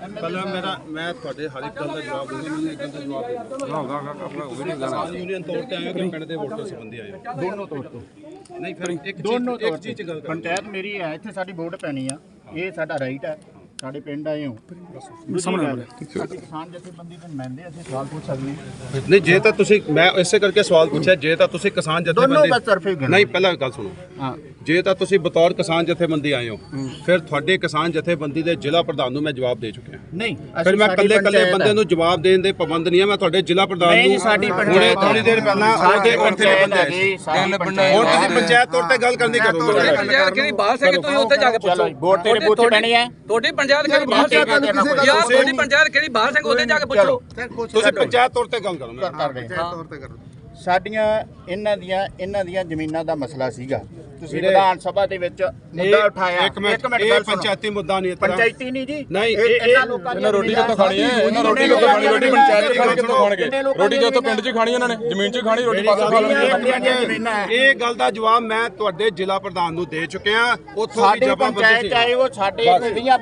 ਪਹਿਲਾਂ ਮੇਰਾ ਮੈਂ ਤੁਹਾਡੇ ਹਰ ਇੱਕ ਗੱਲ ਦਾ ਜਵਾਬ ਦੂੰਗਾ ਮੈਨੂੰ ਇੱਕ ਗੱਲ ਦਾ ਜਵਾਬ ਦੇ ਕਿਸਾਨ ਯੂਨੀਅਨ ਤੌਰ ਤੇ ਆਏ ਹੋ ਕਿ ਪਿੰਡ ਦੇ ਵੋਟਰ ਸੰਬੰਧੀ ਆਏ ਹੋ? ਦੋਨੋਂ ਤੌਰ ਤੋਂ। ਨਹੀਂ ਫਿਰ ਇੱਕ ਦੋਨੋਂ ਇੱਕ ਚੀਜ਼ ਗੱਲ ਕਰੋ। ਪੰਚਾਇਤ ਮੇਰੀ ਹੈ ਇੱਥੇ ਸਾਡੀ ਵੋਟ ਪੈਣੀ ਆ। ਇਹ ਸਾਡਾ ਰਾਈਟ ਹੈ। ਸਾਡੇ ਪਿੰਡ ਆਏ ਹੋ। ਸਾਹਮਣੇ ਅਸੀਂ ਕਿਸਾਨ ਜਥੇਬੰਦੀ ਦੇ ਨੁਮਾਇੰਦੇ ਅਸੀਂ ਸਵਾਲ ਪੁੱਛ ਸਕਦੇ ਹਾਂ। ਨਹੀਂ ਜੇ ਤਾਂ ਤੁਸੀਂ ਮੈਂ ਇਸੇ ਕਰਕੇ ਸਵਾਲ ਪੁੱਛਿਆ ਜੇ ਤਾਂ ਤੁਸੀਂ ਕਿਸਾਨ ਦੋਨੋਂ ਜਥੇਬੰਦੀ ਦਾ ਤਰਫੇ ਗੱਲ ਨਹੀਂ ਪਹਿਲਾਂ ਗੱਲ ਸੁਣੋ। ਹਾਂ। ਜੇ ਤਾਂ ਤੁਸੀਂ ਬਤੌਰ ਕਿਸਾਨ ਜਥੇਬੰਦੀ ਆਏ ਹੋ ਫਿਰ ਤੁਹਾਡੇ ਕਿਸਾਨ ਜਥੇਬੰਦੀ ਦੇ ਜ਼ਿਲ੍ਹਾ ਪ੍ਰਧਾਨ ਨੂੰ ਮੈਂ ਜਵਾਬ ਦੇ ਚੁੱਕਿਆ। ਨਹੀਂ ਫਿਰ ਮੈਂ ਇਕੱਲੇ ਪੰਚਾਇਤ ਬੰਦੇ ਨੂੰ ਜਵਾਬ ਦੇਣ ਦੇ ਪਾਬੰਦ ਨਹੀਂ ਆ ਮੈਂ ਤੁਹਾਡੇ ਜ਼ਿਲ੍ਹਾ ਪ੍ਰਧਾਨ ਨੂੰ ਸਾਡੀ ਹੁਣੇ ਪੰਚਾਇਤ ਥੋੜੀ ਦੇਰ ਪਹਿਲਾਂ ਸਾਡੀ ਉਹਦੇ ਉੱਥੇ ਪੰਚਾਇਤ ਬੰਦੇ ਪੰਚਾਇਤ ਹੁਣ ਤੁਸੀਂ ਪੰਚਾਇਤ ਤੌਰ ਤੇ ਗੱਲ ਕਰਨੀ ਕਰੋ ਪੰਚਾਇਤ ਕਿਹੜੀ ਬਾਹਰ ਸੇ ਕਿ ਤੁਸੀਂ ਉੱਥੇ ਜਾ ਕੇ ਪੁੱਛੋ? ਵੋਟ ਤੇਰੇ ਤੇ ਪੈਣੀ ਹੈ। ਤੁਹਾਡੀ ਪੰਚਾਇਤ ਕਿਹੜੀ ਬਾਹਰ ਸੇ ਯਾਰ ਤੁਹਾਡੀ ਪੰਚਾਇਤ ਕਿਹੜੀ ਬਾਹਰ ਸੇ ਉੱਥੇ ਜਾ ਕੇ ਪੁੱਛੋ। ਤੁਸੀਂ ਪੰਚਾਇਤ ਤੌਰ ਤੇ ਗੱਲ ਕਰੋ ਨਾ ਕਰ ਰਹੇ ਹਾਂ। ਸਾਡੀਆਂ ਇਹਨਾਂ ਦੀਆਂ ਇਹਨਾਂ ਦੀਆਂ ਜ਼ਮੀਨਾਂ ਦਾ ਮਸਲਾ ਸੀਗਾ। ਤੁਸੀਂ ਵੀਰੇ, ਵਿਧਾਨ ਸਭਾ ਦੇ ਵਿੱਚ ਮੁੱਦਾ ਉਠਾਇਆ। ਇੱਕ ਮਿੰਟ ਇਹ ਗੱਲ ਸੁਣੋ। ਪੰਚਾਇਤੀ ਮੁੱਦਾ ਨਹੀਂ। ਪੰਚਾਇਤੀ ਨਹੀਂ ਜੀ। ਨਹੀਂ, ਇਹ ਇਹ- ਇਹਨਾਂ ਲੋਕਾਂ ਦੀ ਰੋਟੀ ਕਿੱਥੋਂ ਖਾਣੀ ਹੈ? ਇਹਨਾਂ ਰੋਟੀ ਕਿੱਥੋਂ ਖਾਣੀ ਰੋਟੀ ਪੰਚਾਇਤ ਚ ਖਾਣੀ ਕਿੱਥੋਂ ਖਾਣਗੇ? ਰੋਟੀ ਜੋ ਤੋਂ ਪਿੰਡ 'ਚ ਖਾਣੀ ਇਹਨਾਂ ਨੇ? ਜ਼ਮੀਨ 'ਚ ਖਾਣੀ ਰੋਟੀ ਪਾਸੋਂ ਖਾ ਲੈਣਗੇ ਇਹ ਗੱਲ ਦਾ ਜਵਾਬ ਮੈਂ ਤੁਹਾਡੇ ਜ਼ਿਲ੍ਹਾ ਪ੍ਰਧਾਨ ਨੂੰ ਦੇ ਚੁੱਕਿਆ। ਉੱਥੋਂ ਦੀ ਸਾਡੀ ਜਵਾਬਬੰਦੀ ਪੰਚਾਇਤ ਸੀ। ਚਾਹੇ ਉਹ ਸਾਡੇ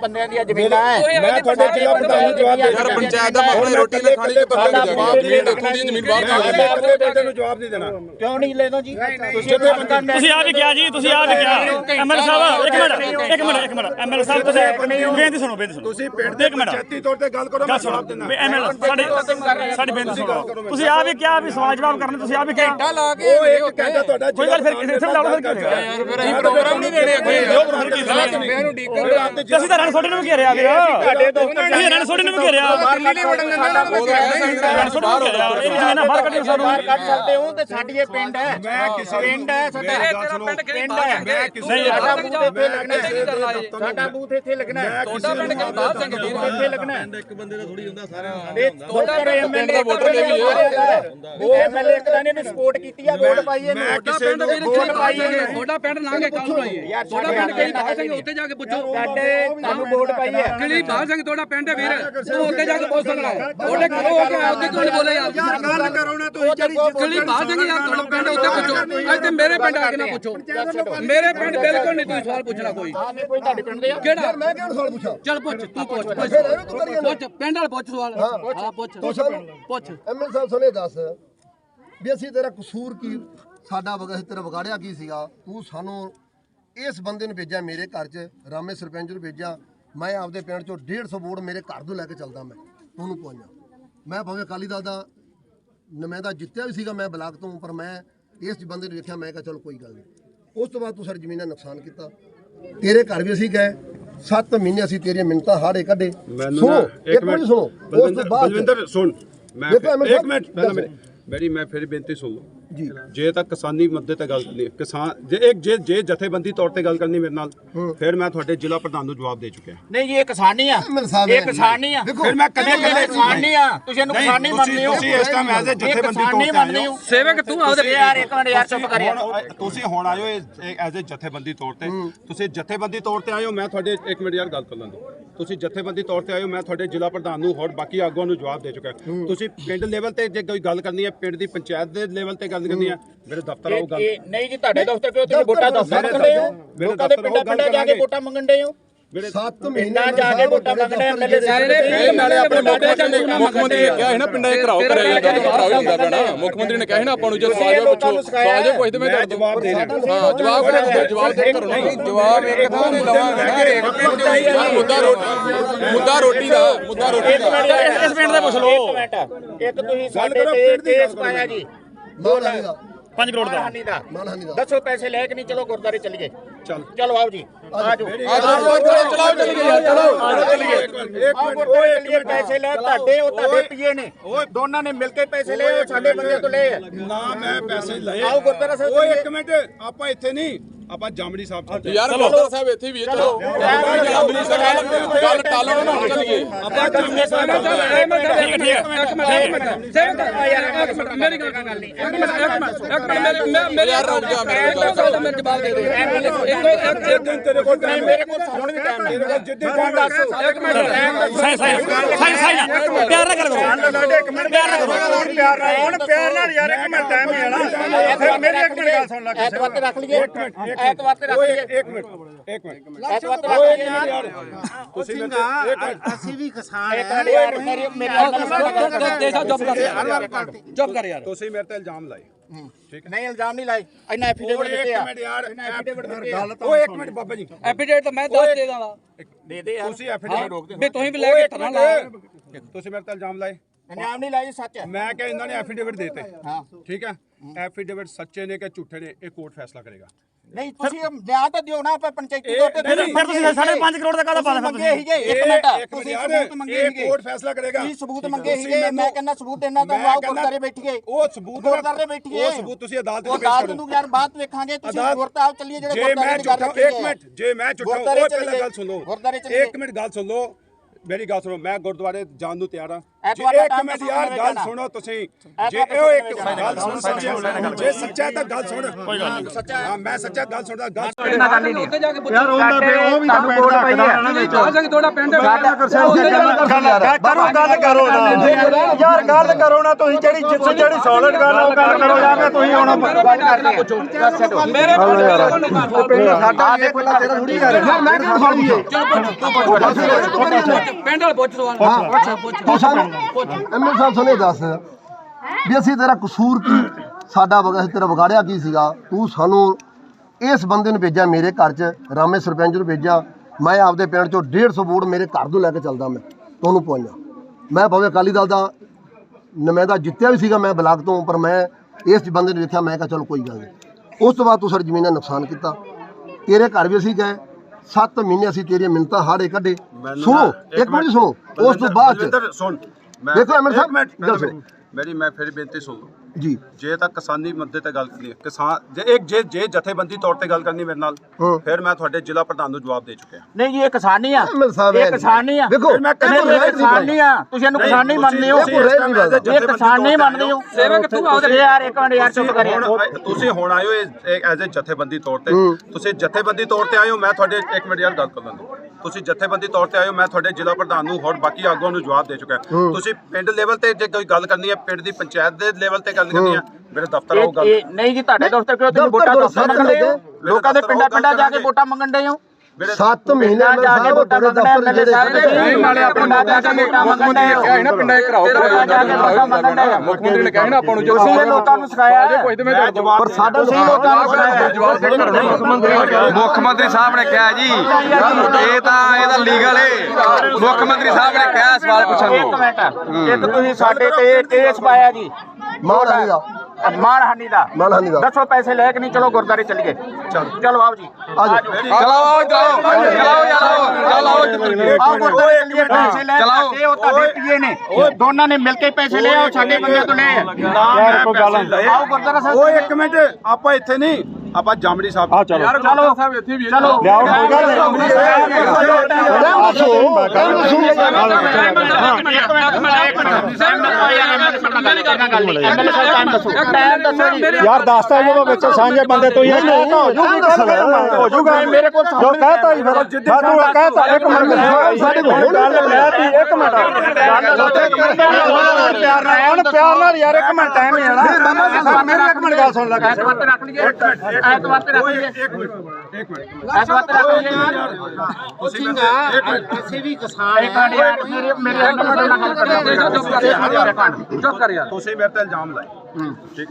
ਬੰਦਿਆਂ ਦੀਆਂ ਜ਼ਮੀਨਾਂ ਹੈ। ਮੈਂ ਤੁਹਾਡੇ ਜ਼ਿਲ੍ਹਾ ਪ੍ਰਧਾਨ ਨੂੰ ਜਵਾਬ ਦੇ ਯਾਰ ਪੰਚਾਇਤ ਦਾ ਮਸਲਾ ਰੋਟੀ ਨਾ ਖਾਣੀ ਕਿੱਥੋਂ ਸਾਡਾ ਖਾਣੀ ਬਾਪ ਜ਼ਮੀਨ ਉੱਥੋਂ ਦੀ ਜ਼ਮੀਨ ਬਾਹਰ ਖਾ ਬੇਟੇ ਨੂੰ ਜਵਾਬ ਨਹੀਂ ਦੇਣਾ। ਕਿਉਂ ਨਹੀਂ ਲੈਦੋ ਜੀ? ਤੁਸੀਂ ਤੁਸੀਂ ਆ ਵੀ ਕਿਹਾ ਜੀ ਤੁਸੀਂ ਆ ਵੀ ਕਿਹਾ। ਐਮਐਲ ਸਾਹਿਬ ਇੱਕ ਮਿੰਟ ਇੱਕ ਮਿੰਟ ਇੱਕ ਮਿੰਟ। ਐਮਐਲ ਸਾਹਿਬ ਤੁਸੀਂ ਬੇਨਤੀ ਸੁਣੋ ਬੇਨਤੀ ਸੁਣੋ। ਤੁਸੀਂ ਪਿੰਡ ਦੇ ਇੱਕ ਮਿੰਟ। ਪੰਚਾਇਤੀ ਤੌਰ ਤੇ ਗੱਲ ਕਰੋ ਮੈਂ ਜਵਾਬ ਦੇਣਾ ਐਮਐਲ ਸਾਡੀ ਸਾਡੀ ਬੇਨਤੀ ਸੁਣੋ। ਤੁਸੀਂ ਆ ਵੀ ਕਿਹਾ ਵੀ ਸਵਾਲ ਜਵਾਬ ਕਰਨੇ ਤੁਸੀਂ ਆ ਵੀ ਕਿਹਾ। ਲਾ ਕੇ ਉਹ ਇੱਕ ਘੰਟਾ ਤੁਹਾਡਾ ਕੋਈ ਗੱਲ ਫਿਰ ਕਿਸੇ ਨਾਲ ਲੜੋ ਫਿਰ ਯਾਰ ਫਿਰ ਅਸੀਂ ਪ੍ਰੋਗਰਾਮ ਨਹੀਂ ਦੇਣੇ ਅੱਗੇ। ਮੈਨੂੰ ਡੀਕਨ ਤੇ ਅਸੀਂ ਤਾਂ ਰਣ ਛੋੜੇ ਨੂੰ ਵੀ ਘੇਰਿਆ ਵੀਰ ਸਾਡੇ ਦਫ਼ਤਰ ਅਸੀਂ ਰਣ ਛੋੜੇ ਨੂੰ ਵੀ ਘੇਰਿਆ। ਬਾਹਰ ਨਹੀਂ ਵੜਨ ਛੋੜੇ ਨੂੰ ਬਾਹਰ ਕੱਢਿਓ ਸਾਨੂੰ। ਸਕਦੇ ਹੋ ਤੇ ਸਾਡੀ ਇਹ ਪਿੰਡ ਹੈ। ਮੈਂ ਕਿਸੇ ਪਿੰਡ ਹੈ ਸਾਡਾ ਤੇਰਾ ਪਿੰਡ ਕਿਹੜੀ ਹੈ ਸੰਗੇ ਨਹੀਂ ਸਾਡਾ ਬੂਥ ਇੱਥੇ ਲੱਗਣਾ ਹੈ ਸਾਡਾ ਬੂਥ ਇੱਥੇ ਲੱਗਣਾ ਹੈ। ਤੁਹਾਡਾ ਪਿੰਡ ਕਿਹੜੀ ਬਾਹਰ ਸੰਗੇ ਇੱਥੇ ਲੱਗਣਾ ਹੈ। ਇੱਕ ਬੰਦੇ ਦਾ ਥੋੜੀ ਹੁੰਦਾ ਸਾਰਿਆਂ ਨੂੰ ਤੇ ਤੁਹਾਡਾ ਪਿੰਡ ਦਾ ਵੋਟਰ ਦੇ ਵੀ ਉਹ ਐਮਐਲਏ ਇੱਕ ਦਾ ਨੇ ਸਪੋਰਟ ਕੀਤੀ ਆ ਵੋਟ ਪਾਈ ਇਹਨੂੰ। ਮੈਂ ਕਿਸੇ ਨੂੰ ਵੋਟ ਪਾਈ ਇਹਨੂੰ? ਤੁਹਾਡਾ ਪਿੰਡ ਨਾਂ ਕੇ ਕੱਲ ਬਣਾਈਏ ਯਾਰ ਤੁਹਾਡਾ ਪਿੰਡ ਕਿਹੜੀ ਬਾਹਰ ਸੰਗੇ ਉੱਥੇ ਜਾ ਕੇ ਪੁੱਛੋ। ਸਾਡੇ ਤੁਹਾਨੂੰ ਵੋਟ ਪਾਈ ਹੈ। ਕਿਹੜੀ ਬਾਹਰ ਸੰਗੇ ਤੁਹਾਡਾ ਪਿੰਡ ਹੈ ਵੀਰ। ਤੂੰ ਉੱਥੇ ਜਾ ਕੇ ਪੁੱਛ ਸਕਦਾ ਹੈ। ਉਹਦੇ ਘਰੋਂ ਹੋ ਕੇ ਕਿਉਂ ਨਹੀਂ ਬੋਲੇ ਯਾਰ? ਗੱਲ ਕਰੋ ਨਾ ਤੁਸੀਂ ਜਿਹੜੀ ਕਿਹੜੀ ਬਾਹਰ ਸੰਗੇ ਯਾਰ ਤੁਹਾਡਾ ਪਿੰਡ ਉੱਥੇ ਪੁੱਛੋ। ਅੱਜ ਤੇ ਮੇਰੇ ਪਿੰਡ ਆ ਕੇ ਨਾ ਪੁੱਛੋ। ਮੇਰੇ ਪਿੰਡ ਬਿਲਕੁਲ ਨਹੀਂ ਤੁਸੀਂ ਸਵਾਲ ਪੁੱਛਣਾ ਕੋਈ। ਹਾਂ ਨਹੀਂ ਕੋਈ ਤੁਹਾਡੇ ਪਿੰਡ ਦੇ ਆ। ਕਿਹੜਾ ਮੈਂ ਕਿਹੜਾ ਸਵਾਲ ਪੁੱਛਾਂ? ਚੱਲ ਪੁੱਛ ਤੂੰ ਪੁੱਛ ਪੁੱਛ। ਪਿੰਡ ਵਾਲ ਪੁੱਛ ਸਵਾਲ। ਹਾਂ ਪੁੱਛ। ਪੁੱਛ। ਐਮਐਲ ਸਾਹਿਬ ਸੁਣੇ ਦੱਸ। ਵੀ ਅਸੀਂ ਤੇਰਾ ਕਸੂਰ ਕੀ ਸਾਡਾ ਵਗਾ ਤੇਰਾ ਵਿਗਾੜਿਆ ਕੀ ਸੀਗਾ? ਤੂੰ ਸਾਨੂੰ ਇਸ ਬੰਦੇ ਨੂੰ ਭੇਜਿਆ ਮੇਰੇ ਘਰ 'ਚ ਰਾਮੇ ਸਰਪੰਚ ਨੂੰ ਭੇਜਿਆ। ਮੈਂ ਆਪਦੇ ਪਿੰਡ 'ਚੋਂ 150 ਵੋਟ ਮੇਰੇ ਘਰ ਤੋਂ ਲੈ ਕੇ ਚੱਲਦਾ ਮੈਂ। ਉਹਨੂੰ ਪਹੁੰਚਾ ਮੈਂ ਭਾਵੇਂ ਅਕਾਲੀ ਦਲ ਦਾ ਨੁਮਾਇੰਦਾ ਜਿੱਤਿਆ ਵੀ ਸੀਗਾ ਮੈਂ ਬਲਾਕ ਤੋਂ ਪਰ ਮੈਂ ਇਸ ਬੰਦੇ ਨੂੰ ਵੇਖਿਆ ਮੈਂ ਕਿਹਾ ਚਲੋ ਕੋਈ ਗੱਲ ਨਹੀਂ। ਉਸ ਤੋਂ ਬਾਅਦ ਤੂੰ ਸਾਡੀ ਜ਼ਮੀਨਾਂ ਨੁਕਸਾਨ ਕੀਤਾ। ਤੇਰੇ ਘਰ ਵੀ ਅਸੀਂ ਗਏ 7 ਮਹੀਨੇ ਅਸੀਂ ਤੇਰੀਆਂ ਮਿੰਨਤਾਂ ਹਾੜੇ ਕੱਢੇ। ਨਾ ਇੱਕ ਮਿੰਟ ਸੁਣੋ ਉਸ ਤੋਂ ਬਲਵਿੰਦਰ ਬਾਅਦ ਬਲਵਿੰਦਰ ਸੁਣ। ਮੈਂ ਇੱਕ ਮਿੰਟ ਮੇਰੀ ਮੈਂ ਫਿਰ ਬੇਨਤੀ ਸੁਣ ਲਓ ਜੀ। ਜੇ ਤਾਂ ਕਿਸਾਨੀ ਮੁੱਦੇ ਤੇ ਗੱਲ ਕਰਨੀ ਹੈ। ਕਿਸਾਨ ਜੇ ਇੱਕ ਜੇ ਜੇ ਜਥੇਬੰਦੀ ਤੌਰ ਤੇ ਗੱਲ ਕਰਨੀ ਮੇਰੇ ਨਾਲ ਫਿਰ ਮੈਂ ਤੁਹਾਡੇ ਜ਼ਿਲ੍ਹਾ ਪ੍ਰਧਾਨ ਨੂੰ ਜਵਾਬ ਦੇ ਚੁੱਕਿਆ। ਨਹੀਂ ਜੀ ਇਹ ਕਿਸਾਨੀ ਆ। ਸਾਹਿਬ ਇਹ ਕਿਸਾਨੀ ਆ। ਦੇਖੋ ਫਿਰ ਮੈਂ ਕਦੇ ਨਹੀਂ, ਇਹ ਕਿਸਾਨੀ ਆ। ਤੁਸੀਂ ਇਹਨੂੰ ਕਿਸਾਨੀ ਮੰਨਦੇ ਹੋ। ਤੁਸੀਂ ਇਸ ਟਾਈਮ ਐਜ਼ ਇਹ ਜਥੇਬੰਦੀ ਕਿਸਾਨੀ ਤੌਰ ਤੇ ਮੰਨਦੇ ਆਏ ਹੋ। ਹੋ। ਸੇਵਕ ਤੂੰ ਆਪਦੇ ਯਾਰ ਇੱਕ ਮਿੰਟ ਯਾਰ ਚੁੱਪ ਕਰ ਯਾਰ। ਹੁਣ ਤੁਸੀਂ ਹੁਣ ਆਇਓ ਐਜ਼ ਅ ਜਥੇਬੰਦੀ ਤੌਰ ਤੇ। ਤੁਸੀਂ ਜਥੇਬੰਦੀ ਤੌਰ ਤੇ ਆਇਓ ਮੈਂ ਤੁਹਾਡੇ ਇੱਕ ਮਿੰਟ ਯਾਰ ਗੱਲ ਕਰ ਲਾਂ ਦਿਓ ਤੁਸੀਂ ਜਥੇਬੰਦੀ ਤੌਰ ਤੇ ਆਇਓ ਮੈਂ ਤੁਹਾਡੇ ਜ਼ਿਲ੍ਹਾ ਪ੍ਰਧਾਨ ਨੂੰ ਹੋਰ ਬਾਕੀ ਆਗੂਆਂ ਨੂੰ ਜਵਾਬ ਦੇ ਚੁੱਕਾ। ਤੁਸੀਂ ਪਿੰਡ ਲੈਵਲ ਤੇ ਜੇ ਕੋਈ ਗੱਲ ਕਰਨੀ ਹੈ ਪਿੰਡ ਦੀ ਪੰਚਾਇਤ ਦੇ ਲੈਵਲ ਤੇ ਗੱਲ ਕਰਨੀ ਹੈ ਮੇਰੇ ਦਫ਼ਤਰ ਆਓ ਗੱਲ ਨਹੀਂ ਜੀ ਤੁਹਾਡੇ ਦਫ਼ਤਰ ਕਿਉਂ ਤੁਸੀਂ ਵੋਟਾਂ ਦਫ਼ਤਰ ਮੰਗਦੇ ਹੋ? ਮੇਰੇ ਲੋਕਾਂ ਦੇ ਦਫ਼ਤਰ ਪਿੰਡਾਂ ਪਿੰਡਾਂ ਜਾ ਕੇ ਵੋਟਾਂ ਮੰਗਣ ਦੇ ਹੋ? 7 ਮਹੀਨੇ ਪਿੰਡਾਂ ਜਾ ਕੇ ਵੋਟਾਂ ਮੰਗਣ ਦੇ ਐਮਐਲਏ ਇਹ ਨਾਲੇ ਆਪਣੇ ਮੁੱਖ ਮੰਤਰੀ ਨੇ ਮੁੱਖ ਮੰਤਰੀ ਨੇ ਕਿਹਾ ਹੈ ਨਾ ਪਿੰਡਾਂ 'ਚ ਘਰਾਓ ਕਰਿਆ ਜਾਂਦਾ ਘਰਾਓ ਹੀ ਹੁੰਦਾ ਪਿਆ ਨਾ। ਮੁੱਖ ਮੰਤਰੀ ਨੇ ਕਿਹਾ ਹੈ ਨਾ ਆਪਾਂ ਨੂੰ ਜੇ ਸਵਾਲ ਜੇ ਪੁੱਛੋ ਸਵਾਲ ਜੇ ਪੁੱਛਦੇ ਮੈਂ ਕਰ ਦੂੰ ਜਵਾਬ ਦੇ ਰਿਹਾ। ਹਾਂ ਜਵਾਬ ਕਰੋ ਜਵਾਬ ਦੇ ਕਰੋ ਨਾ ਜਵਾਬ ਇੱਕ ਥਾਂ ਨਹੀਂ ਲਵਾਂਗੇ। ਯਾਰ ਮੁੱਦਾ ਰੋਟੀ ਮੁੱਦਾ ਰੋਟੀ ਦਾ ਮੁੱਦਾ ਰੋਟੀ ਦਾ। ਇਸ ਪਿੰਡ ਦਾ ਪੁੱਛ ਲਓ। ਇੱਕ ਮਿੰਟ ਇੱਕ ਤੁਸੀਂ ਸਾਡੇ ਤੇ ਕੇਸ ਪਾਇਆ ਜੀ। ਮਾਨਹਾਨੀ ਦਾ। 5 ਕਰੋੜ ਦਾ। ਦਾ। ਮਾਨਹਾਨੀ ਦਾ। ਦੱਸੋ ਪੈਸੇ ਲੈ ਕੇ ਨਹੀਂ ਚਲੋ ਗੁਰਦਾਰੇ ਚੱਲੀਏ। ਚੱਲ। ਚਲੋ ਆਓ ਜੀ ਆਜੋ ਆ ਚਲੋ ਚੱਲੀਏ ਯਾਰ ਚਲੋ ਚੱਲੀਏ। ਆਓ ਗੁਰਦਾਰੇ ਚੱਲੀਏ ਪੈਸੇ ਲੈ ਤੁਹਾਡੇ ਉਹ ਤੁਹਾਡੇ ਪੀਏ ਨੇ। ਦੋਨਾਂ ਨੇ ਮਿਲ ਕੇ ਪੈਸੇ ਲਏ ਉਹ ਸਾਡੇ ਬੰਦੇ ਤੋਂ ਲਏ। ਨਾ ਮੈਂ ਪੈਸੇ ਲਏ। ਆਓ ਗੁਰਦੁਆਰਾ ਸਾਹਿਬ ਚੱਲੀਏ। ਇੱਕ ਮਿੰਟ ਆਪਾਂ ਇੱਥੇ ਨਹੀਂ। ਆਪਾਂ ਜਾਮੜੀ ਸਾਹਿਬ ਚੱਲਦੇ ਯਾਰ ਗੁਰਦੁਆਰਾ ਸਾਹਿਬ ਇੱਥੇ ਵੀ ਹੈ ਚਲੋ ਜਾਮਨੀ ਸਾਹਿਬ ਗੱਲ ਟਾਲੋ ਨਾ ਹੁਣ ਚੱਲੀਏ ਆਪਾਂ ਜਾਮੜੀ ਸਾਹਿਬ ਚੱਲਦੇ ਇੱਕ ਮਿੰਟ ਇੱਕ ਮਿੰਟ ਸੇਵਕ ਇੱਕ ਮਿੰਟ ਮੇਰੀ ਗੱਲ ਕਰ ਲਈ ਇੱਕ ਮਿੰਟ ਇੱਕ ਮਿੰਟ ਇੱਕ ਮਿੰਟ ਮੇਰੇ ਮੈਂ ਮੇਰੇ ਯਾਰ ਰੁਕ ਜਾ ਮੇਰੇ ਕੋਲ ਮੇਰੇ ਜਵਾਬ ਦੇ ਦੇ ਇੱਕ ਇੱਕ ਇੱਕ ਦਿਨ ਤੇਰੇ ਕੋਲ ਨਹੀਂ ਮੇਰੇ ਕੋਲ ਹੁਣ ਵੀ ਟਾਈਮ ਨਹੀਂ ਜਿੱਦੇ ਹੁਣ ਦੱਸ ਇੱਕ ਮਿੰਟ ਟਾਈਮ ਸਾਈ ਸਾਈ ਸਾਈ ਸਾਈ ਪਿਆਰ ਨਾਲ ਕਰੋ ਇੱਕ ਮਿੰਟ ਪਿਆਰ ਨਾਲ ਕਰੋ ਪਿਆਰ ਨਾਲ ਹੁਣ ਪਿਆਰ ਨਾਲ ਯਾਰ ਇੱਕ ਮਿੰਟ ਟਾਈਮ ਹੀ ਹੈ ਨਾ ਮੇਰੀ ਇੱਕ ਮਿੰਟ ਗੱਲ ਸੁਣ ਲੈ ਐਤਵਾਰ ਤੇ ਰੱਖ ਲਈਏ ਐਤਵਾਰ ਤੇ ਰੱਖ ਲਈਏ। ਇੱਕ ਮਿੰਟ ਇੱਕ ਮਿੰਟ। ਐਤਵਾਰ ਤੇ ਰੱਖ ਲਈਏ। ਯਾਰ ਤੁਸੀਂ ਅਸੀਂ ਵੀ ਕਿਸਾਨ ਇੱਕ ਮਿੰਟ ਯਾਰ ਮੇਰੀ ਮੇਰੀ ਦੇ ਸਾਹਿਬ ਚੁੱਪ ਕਰ ਚੁੱਪ ਕਰ ਯਾਰ। ਤੁਸੀਂ ਮੇਰੇ ਤੇ ਇਲਜ਼ਾਮ ਲਾਏ। ਨਹੀਂ ਇਲਜ਼ਾਮ ਨਹੀਂ ਲਾਏ। ਇਹਨਾਂ ਐਫੀਡੇਵਿਟ ਦਿੱਤੇ ਆ। ਯਾਰ ਐਫੀਡੇਵਿਟ ਦਿੱਤੇ ਆ। ਓਏ ਇੱਕ ਮਿੰਟ ਬਾਬਾ ਜੀ। ਐਪੀਡੇਟ ਤਾਂ ਮੈਂ ਦੱਸ ਦੇ ਦਾਂਗਾ ਦੇ ਦੇ ਯਾਰ। ਤੁਸੀਂ ਐਫੀਡੇਵਿਟ ਰੋਕ ਦਿਓ ਵੀ ਤੁਸੀਂ ਵੀ ਲੈ ਕੇ ਧਰਨਾ ਲਾਇਆ। ਤੁਸੀਂ ਮੇਰੇ ਤੇ ਇਲਜ਼ਾਮ ਲਾਏ। ਇਨਾਮ ਨਹੀਂ ਲਾਏ ਸੱਚ ਹੈ। ਮੈਂ ਕਿਹਾ ਇਹਨਾਂ ਨੇ ਐਫੀਡੇਵਿਟ ਦੇਤੇ। ਹਾਂ। ਠੀਕ ਹੈ। ਐਫੀਡੇਵਿਟ ਸੱਚੇ ਨੇ ਕਿ ਝੂਠੇ ਨੇ ਇਹ ਕੋਰਟ ਫੈਸਲਾ ਕਰੇਗਾ। ਨਹੀਂ ਤੁਸੀਂ ਨਿਆਂ ਤਾਂ ਦਿਓ ਨਾ ਆਪਾਂ ਪੰਚਾਇਤੀ ਤੌਰ ਤੇ ਨਹੀਂ, ਫਿਰ ਤੁਸੀਂ 5.5 ਕਰੋੜ ਦਾ ਕਾਹਦਾ ਫਿਰ ਮੰਗੇ ਤੁਸੀਂ? ਸੀਗੇ ਇੱਕ ਮਿੰਟ। ਤੁਸੀਂ ਸਬੂਤ ਮੰਗੇ ਇਹ ਸੀਗੇ। ਕੋਰਟ ਫੈਸਲਾ ਕਰੇਗਾ। ਤੁਸੀਂ ਸਬੂਤ ਹੈ। ਮੰਗੇ ਸੀਗੇ ਮੈਂ ਕਹਿੰਦਾ ਸਬੂਤ ਇਹਨਾਂ ਦਾ ਮੈਂ ਆਓ ਗੁਰਦਾਰੇ ਬੈਠੀਏ। ਉਹ ਸਬੂਤ ਗੁਰਦਾਰੇ ਬੈਠੀਏ। ਉਹ ਸਬੂਤ ਤੁਸੀਂ ਅਦਾਲਤ ਵਿੱਚ ਪੇਸ਼ ਅਦਾਲਤ ਕਰੋ। ਨੂੰ ਯਾਰ ਬਾਅਦ ਵੇਖਾਂਗੇ ਤੁਸੀਂ ਗੁਰਤਾਲ ਚੱਲੀਏ ਜਿਹੜੇ ਗੁਰਦਾਰੇ ਦੀ ਗੱਲ ਰੱਖੀ ਇੱਕ ਮਿੰਟ ਜੇ ਮੈਂ ਝੂਠਾ ਉਹ ਪਹਿਲਾਂ ਗੱਲ ਸੁਣ ਲਓ। ਇੱਕ ਮਿੰਟ ਗੱਲ ਸੁਣ ਲਓ। ਮੇਰੀ ਗੱਲ ਸੁਣੋ ਮੈਂ ਗੁਰਦੁਆਰੇ ਜਾਣ ਨੂੰ ਤਿਆਰ ਹਾਂ। ਜੇ ਦਾ ਇੱਕ time ਮਿੰਟ ਦੱਸੋ ਯਾਰ ਗੱਲ। ਸੁਣੋ ਤੁਸੀਂ। ਜੇ ਉਹ ਇੱਕ। ਗੱਲ ਸੁਣ ਸੱਚਾ ਜੇ ਸੱਚਾ ਤਾਂ ਗੱਲ ਸੁਣ। ਕੋਈ ਗੱਲ ਨਹੀਂ। ਸੱਚਾ ਹਾਂ। ਮੈਂ ਸੱਚਾ ਗੱਲ ਸੁਣਦਾ ਗੱਲ ਸੁਣ ਉੱਥੇ ਜਾ ਕੇ ਪੁੱਛੋ ਯਾਰ ਉਹਦਾ ਤੇ ਉਹ ਵੀ ਤਾਂ ਪਿੰਡ ਦਾ ਨਹੀਂ ਜਾ ਸਕਦੇ ਤੁਹਾਡਾ ਪਿੰਡ ਹੈ। ਕਰੋ ਗੱਲ ਕਰੋ ਨਾ। ਯਾਰ ਗੱਲ ਕਰੋ ਨਾ। ਤੁਸੀਂ ਜਿਹੜੀ ਜਿੱਥੇ ਜਿਹੜੀ ਸੋਲਿਡ ਗੱਲ ਉਹ ਗੱਲ ਕਰੋ। ਜਾ ਕੇ ਤੁਸੀਂ ਹੁਣ ਗੱਲ ਕਰਨਾ ਪੁੱਛੋ ਮੇਰੇ ਨਹੀਂ ਪੁੱਛੋ। ਸਾਡਾ ਇਹ ਪਹਿਲਾਂ ਤੇਰਾ ਥੋੜੀ ਕਰ ਯਾਰ ਮੈਂ ਕਿਹਨੂੰ ਸੁਣੀਏ ਪਿੰਡ ਵਾਲ ਪੁੱਛ ਸਵਾਲ ਪੁੱਛ ਤੂੰ ਸਾਨੂੰ ਐਮਐਲ ਸਾਹਿਬ ਸੁਣੇ ਦੱਸ। ਵੀ ਅਸੀਂ ਤੇਰਾ ਕਸੂਰ ਕੀ? ਸਾਡਾ ਵਗਾ ਤੇਰਾ ਵਿਗਾੜਿਆ ਕੀ ਸੀਗਾ? ਤੂੰ ਸਾਨੂੰ ਇਸ ਬੰਦੇ ਨੂੰ ਭੇਜਿਆ ਮੇਰੇ ਘਰ 'ਚ ਰਾਮੇ ਸਰਪੰਚ ਨੂੰ ਭੇਜਿਆ। ਮੈਂ ਆਪਦੇ ਪਿੰਡ 'ਚੋਂ 150 ਵੋਟ ਮੇਰੇ ਘਰ ਤੋਂ ਲੈ ਕੇ ਚੱਲਦਾ ਮੈਂ ਤੁਹਾਨੂੰ ਪੁਆਇਆ ਮੈਂ ਭਾਵੇਂ ਅਕਾਲੀ ਦਲ ਦਾ ਨੁਮਾਇੰਦਾ ਜਿੱਤਿਆ ਵੀ ਸੀਗਾ ਮੈਂ ਬਲਾਕ ਤੋਂ ਪਰ ਮੈਂ ਇਸ ਬੰਦੇ ਨੂੰ ਵੇਖਿਆ ਮੈਂ ਕਿਹਾ ਚਲੋ ਕੋਈ ਗੱਲ ਨਹੀਂ। ਉਸ ਤੋਂ ਬਾਅਦ ਤੂੰ ਸਾਡੀ ਜ਼ਮੀਨ ਦਾ ਨੁਕਸਾਨ ਕੀਤਾ। ਤੇਰੇ ਘਰ ਵੀ ਅਸੀਂ ਗਏ। 7 ਮਹੀਨੇ ਅਸੀਂ ਤੇਰੀਆਂ ਮਿੰਤਾਂ ਹਾੜੇ ਕੱਢੇ। ਸੁਣੋ ਇੱਕ ਮਿੰਟ ਸੁਣੋ ਉਸ ਤੋਂ ਬਾਅਦ ਸੁਣ ਮੈਂ ਦੇਖੋ ਐਮਐਲ ਸਾਹਿਬ, ਗੱਲ ਸੁਣੋ। ਮੇਰੀ ਮੈਂ ਫਿਰ ਬੇਨਤੀ ਸੁਣ ਲਓ। ਜੀ। ਜੇ ਤਾਂ ਕਿਸਾਨੀ ਮੁੱਦੇ ਤੇ ਗੱਲ ਕਰਨੀ ਹੈ। ਕਿਸਾਨ ਜੇ ਇੱਕ ਜੇ ਜੇ ਜਥੇਬੰਦੀ ਤੌਰ ਤੇ ਗੱਲ ਕਰਨੀ ਮੇਰੇ ਨਾਲ। ਫਿਰ ਮੈਂ ਤੁਹਾਡੇ ਜ਼ਿਲ੍ਹਾ ਪ੍ਰਧਾਨ ਨੂੰ ਜਵਾਬ ਦੇ ਚੁੱਕਿਆ। ਨਹੀਂ ਜੀ ਇਹ ਕਿਸਾਨ ਆ। ਇਹ ਕਿਸਾਨ ਆ। ਦੇਖੋ ਮੈਂ ਨਹੀਂ ਕਹਿੰਦਾ ਇਹ ਕਿਸਾਨ ਆ। ਤੁਸੀਂ ਇਹਨੂੰ ਕਿਸਾਨ ਮੰਨਦੇ ਹੋ? ਇਹ ਕਿਸਾਨ ਨਹੀਂ ਮੰਨਦੇ ਹੋ। ਸੇਵਾ ਕਿੱਥੋਂ ਆਉਂਦੇ ਯਾਰ ਇੱਕ ਮਿੰਟ ਯਾਰ ਚੁੱਪ ਹੁਣ ਤੁਸੀਂ ਹੁਣ ਹੋ ਐਜ਼ ਅ ਜਥੇਬੰਦੀ ਤੌਰ ਤੇ। ਤੁਸੀਂ ਜਥੇਬੰਦੀ ਤੌਰ ਤੇ ਆਏ ਹੋ ਮੈਂ ਤੁਹਾਡੇ ਇੱਕ ਮਿੰਟ ਯਾਰ ਗੱਲ ਕਰ ਲੈਂਦਾ। ਤੁਸੀਂ ਜਥੇਬੰਦੀ ਤੌਰ ਤੇ ਆਏ ਹੋ ਮੈਂ ਤੁਹਾਡੇ ਜ਼ਿਲ੍ਹਾ ਪ੍ਰਧਾਨ ਨੂੰ ਹੋਰ ਬਾਕੀ ਆਗੂਆਂ ਨੂੰ ਜਵਾਬ ਦੇ ਚੁੱਕਾ ਤੁਸੀਂ ਪਿੰਡ ਲੈਵਲ ਤੇ ਜੇ ਕੋਈ ਗੱਲ ਕਰਨੀ ਹੈ ਪਿੰਡ ਦੀ ਪੰਚਾਇਤ ਦੇ ਲੈਵਲ ਤੇ ਗੱਲ ਕਰਨੀ ਹੈ ਮੇਰੇ ਦਫ਼ਤਰ ਆਓ ਗੱਲ। ਨਹੀਂ ਜੀ ਤੁਹਾਡੇ ਦਫ਼ਤਰ ਕਿਉਂ? ਤੁਸੀਂ ਵੋਟਾਂ ਦਫ਼ਤਰ ਮੰਗਦੇ ਹੋ? ਲੋਕਾਂ ਦੇ ਪਿੰਡਾਂ ਪਿੰਡਾਂ ਜਾ ਕੇ। ਵੋਟਾਂ ਮੰਗਣ ਦੇ ਹੋ? 7 ਮਹੀਨੇ ਮੈਂ ਜਾ ਕੇ ਵੋਟਾਂ ਮੰਗਣਾ ਐਮਐਲਏ ਸਾਹਿਬ ਨਹੀਂ ਨਾਲੇ ਆਪਾਂ ਪਿੰਡਾਂ ਜਾ ਕੇ ਵੋਟਾਂ ਮੁੱਖ ਮੰਗਣ ਮੰਤਰੀ ਦੇ ਨੇ ਕਿਹਾ ਸੀ ਨਾ ਪਿੰਡਾਂ ਹੁੰਦਾ ਪੈਣਾ ਮੁੱਖ ਮੰਤਰੀ ਨੇ ਕਿਹਾ ਨਾ ਆਪਾਂ ਨੂੰ ਜਦੋਂ ਤੁਸੀਂ ਲੋਕਾਂ ਨੂੰ ਸਿਖਾਇਆ ਹੈ। ਪੁੱਛਦੇ ਮੈਂ ਜਵਾਬ ਪਰ ਸਾਡਾ ਤੁਸੀਂ ਲੋਕਾਂ ਨੂੰ ਸਿਖਾਇਆ ਹੈ। ਜਵਾਬ ਦੇ ਘਰੋਂ ਮੁੱਖ ਮੰਤਰੀ ਮੁੱਖ ਮੰਤਰੀ ਸਾਹਿਬ ਨੇ ਕਿਹਾ ਜੀ। ਇਹ ਤਾਂ ਇਹਦਾ ਲੀਗਲ ਏ। ਮੁੱਖ ਮੰਤਰੀ ਸਾਹਿਬ ਨੇ ਕਿਹਾ ਸਵਾਲ ਪੁੱਛਣ ਇੱਕ ਨੂੰ ਮਿੰਟ। ਇੱਕ ਤੁਸੀਂ ਸਾਡੇ ਤੇ ਕੇਸ ਪਾਇਆ ਜੀ। ਮਾਣ ਹਾਨੀ ਦਾ ਮਾਨਹਾਨੀ ਦਾ ਮਾਨਹਾਨੀ ਦਾ ਦੱਸੋ ਪੈਸੇ ਲੈ ਕੇ ਨਹੀਂ ਚਲੋ ਗੁਰਦਾਰੇ ਚੱਲੀਏ। ਚਲੋ। ਆਓ ਜੀ। ਆ ਜਾਓ। ਚਲਾਓ ਚਲਾਓ ਚਲਾਓ ਚਲਾਓ ਚਲਾਓ ਆਓ ਗੁਰਦਾਰੇ ਚੱਲੀਏ ਪੈਸੇ ਲੈ ਚਲਾਓ। ਕੇ ਉਹ ਤੁਹਾਡੇ ਪੀਏ ਨੇ। ਦੋਨਾਂ ਨੇ ਮਿਲ ਕੇ ਪੈਸੇ ਲਏ ਆਓ ਸਾਡੇ ਬੰਦਿਆਂ ਤੋਂ ਲਏ ਯਾਰ ਕੋਈ ਗੱਲ ਨਹੀਂ ਆਓ ਗੁਰਦਾਰਾ ਸਾਹਿਬ ਉਹ ਇੱਕ ਮਿੰਟ। ਆਪਾਂ ਇੱਥੇ ਨਹੀਂ ਆਪਾਂ ਜਾਮੜੀ ਸਾਹਿਬ। ਆ ਚਲੋ। ਯਾਰ ਚਲੋ। ਸਾਹਿਬ ਇੱਥੇ ਵੀ ਚਲੋ। ਲਿਆਓ ਕੋਈ ਗੱਲ ਯਾਰ ਦੱਸਤਾ ਜਦੋਂ ਵਿੱਚ ਸਾਂਝੇ ਬੰਦੇ ਤੋਂ ਇਹ ਕਹਿਤਾ ਹੋ ਜੂਗੀ ਹੋ ਜੂਗਾ ਮੇਰੇ ਕੋਲ ਜੋ ਕਹਿਤਾ ਹੀ ਫਿਰ ਸਾਨੂੰ ਕਹਿਤਾ ਇੱਕ ਮਿੰਟ ਸਾਡੇ ਕੋਲ ਗੱਲ ਲੈ ਤੀ ਇੱਕ ਮਿੰਟ ਪਿਆਰ ਨਾਲ ਪਿਆਰ ਨਾਲ ਯਾਰ ਇੱਕ ਮਿੰਟ ਟਾਈਮ ਹੀ ਹੈ ਨਾ ਮੇਰੀ ਇੱਕ ਮਿੰਟ ਗੱਲ ਸੁਣ ਲੈ ਐਤਵਾਰ ਤੇ ਰੱਖ ਲਈਏ ਐਤਵਾਰ ਤੇ ਰੱਖ ਲਈਏ ਇੱਕ ਮਿੰਟ ਇੱਕ ਮਿੰਟ ਐਤਵਾਰ ਤੇ ਰੱਖ ਲਈਏ ਅਸੀਂ ਨਾ ਅਸੀਂ ਵੀ ਕਿਸਾਨ ਯਾਰ ਮੇਰੇ ਮੇਰੇ ਨਾਲ ਗੱਲ ਕਰਦੇ ਚੁੱਪ ਕਰ ਯਾਰ ਤੁਸੀਂ ਮੇਰੇ ਤੇ ਇਲਜ਼ਾਮ ਲਾਏ।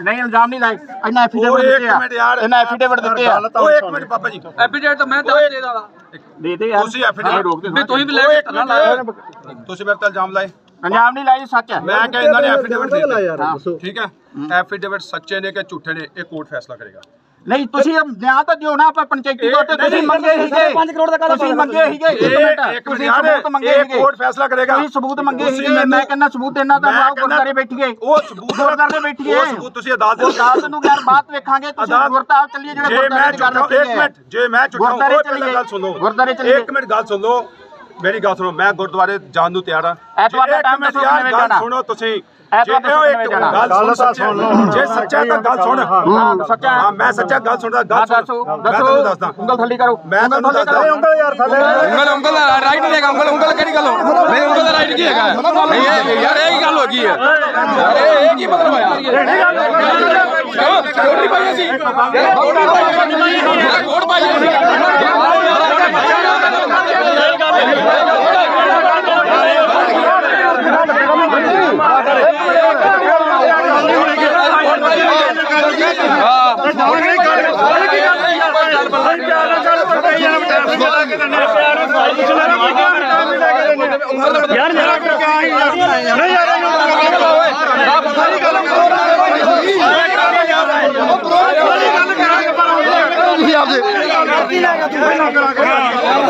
ਨਹੀਂ ਇਲਜ਼ਾਮ ਨਹੀਂ ਲਾਏ। ਇਹਨਾਂ ਐਫੀਡੇਵਿਟ ਉਹ ਦਿੱਤੇ ਇੱਕ ਆ ਮਿੰਟ ਯਾਰ ਇਹਨਾਂ ਐਫੀਡੇਵਿਟ ਦਿੱਤੇ ਆ। ਉਹ ਇੱਕ ਮਿੰਟ ਬਾਬਾ ਜੀ। ਐਪੀਡੇਟ ਤਾਂ ਮੈਂ ਦੱਸ ਦੇ ਦਾਂਗਾ ਦੇ ਦੇ ਯਾਰ। ਤੁਸੀਂ ਐਫੀਡੇਵਿਟ ਰੋਕ ਵੀ ਤੁਸੀਂ ਵੀ ਲੈ ਕੇ ਧਰਨਾ ਲਾਇਆ। ਤੁਸੀਂ ਮੇਰੇ ਤੇ ਇਲਜ਼ਾਮ ਲਾਏ। ਇਲਜ਼ਾਮ ਨਹੀਂ ਲਾਏ ਸੱਚ ਹੈ। ਮੈਂ ਕਿਹਾ ਇਹਨਾਂ ਨੇ ਐਫੀਡੇਵਿਟ ਦੇ ਦਿੱਤੇ ਠੀਕ ਹੈ? ਐਫੀਡੇਵਿਟ ਸੱਚੇ ਨੇ ਕਿ ਝੂਠੇ ਨੇ ਇਹ ਕੋਰਟ ਫੈਸਲਾ ਕਰੇਗਾ। ਨਹੀਂ ਤੁਸੀਂ ਨਿਆਂ ਤਾਂ ਦਿਓ ਨਾ ਆਪਾਂ ਪੰਚਾਇਤੀ ਤੌਰ ਤੇ ਤੁਸੀਂ ਮੰਗੇ ਸੀਗੇ। 5 ਕਰੋੜ ਦਾ ਕਾਹਦਾ ਤੁਸੀਂ ਮੰਗੇ ਸੀਗੇ ਇੱਕ ਮਿੰਟ। ਤੁਸੀਂ ਸਬੂਤ ਮੰਗੇ ਇਹ ਸੀਗੇ। ਕੋਰਟ ਫੈਸਲਾ ਕਰੇਗਾ। ਤੁਸੀਂ ਸਬੂਤ ਮੰਗੇ ਮੈਨੂੰ- ਮੈਂ ਕਹਿੰਦਾ ਸਬੂਤ ਦਾ ਮੈਂ ਲਾਓ ਕਹਿੰਦਾ- ਗੁਰਦਾਰੇ ਬੈਠੀਏ। ਉਹ ਸਬੂਤ ਗੁਰਦਾਰੇ ਬੈਠੀਏ ਉਹ ਸਬੂਤ ਤੁਸੀਂ ਅਦਾਲਤ ਵਿੱਚ ਅਦਾਲਤ ਨੂੰ ਯਾਰ ਬਾਤ ਵੇਖਾਂਗੇ ਤੁਸੀਂ ਗੁਰਤਾਲ ਚੱਲੀਏ ਜਿਹੜੇ ਗੁਰਦਾਰੇ ਦੀ ਗੱਲ ਰੱਖੀ ਇੱਕ ਮਿੰਟ ਜੇ ਮੈਂ ਗੁਰਦੁਆਰੇ ਉਹ ਪਹਿਲਾਂ। ਗੱਲ ਸੁਣੋ। ਗੁਰਦੁਆਰੇ ਚੱਲੀਏ। ਇੱਕ ਮਿੰਟ ਗੱਲ ਸੁਣ। ਲਓ ਮੇਰੀ ਗੱਲ ਸੁਣੋ ਮੈਂ ਗੁਰਦੁਆਰੇ ਜਾਣ ਨੂੰ ਤਿਆਰ ਹਾਂ। ਐਤਵਾਰ ਦਾ ਮਿੰਟ ਦੱਸੋ ਕਿਵੇਂ ਜਾਣਾ। ਸੁਣੋ ਤੁਸੀਂ। ਜੇ ਉਹ ਇੱਕ। ਗੱਲ ਸੱਚੀ ਸੁਣ ਲਓ। ਜੇ ਸੱਚਾ ਤਾਂ ਗੱਲ ਸੁਣ। ਹਾਂ, ਸੱਚਾ। ਹੈ। ਮੈਂ ਸੱਚਾ ਗੱਲ ਸੁਣਦਾ ਗੱਲ ਸੁਣ। ਦੱਸੋ ਦੱਸੋ। ਦੱਸਦਾ। ਉਂਗਲ ਥੱਲੀ ਕਰੋ। ਮੈਂ ਤੁਹਾਨੂੰ ਥੱਲੇ ਦੱਸਦਾ। ਕਰੋ। ਉਂਗਲ ਯਾਰ ਥੱਲੇ। ਉਂਗਲ ਉਂਗਲ ਦਾ ਰਾਈਟ ਨਹੀਂ ਹੈਗਾ ਉਂਗਲ ਉਂਗਲ ਕਿਹੜੀ ਗੱਲ ਹੋ? ਨਹੀਂ ਉਂਗਲ ਦਾ ਰਾਈਟ ਕੀ ਹੈਗਾ? ਯਾਰ ਇਹ ਕੀ ਗੱਲ ਹੋ ਗਈ ਹੈ। ਯਾਰ ਇਹ ਕੀ ਮਤਲਬ ਹੋਇਆ? ਵੋਟ ਪਾਈ ਸੀ ਵੋਟ ਪਾਈ ਵੋਟ ਪਾਈ ਯਾਰ ਜਰਾ ਨਹੀਂ ਯਾਰ ਤੁਸੀਂ ਆਪਦੇ ਸਾਲਾ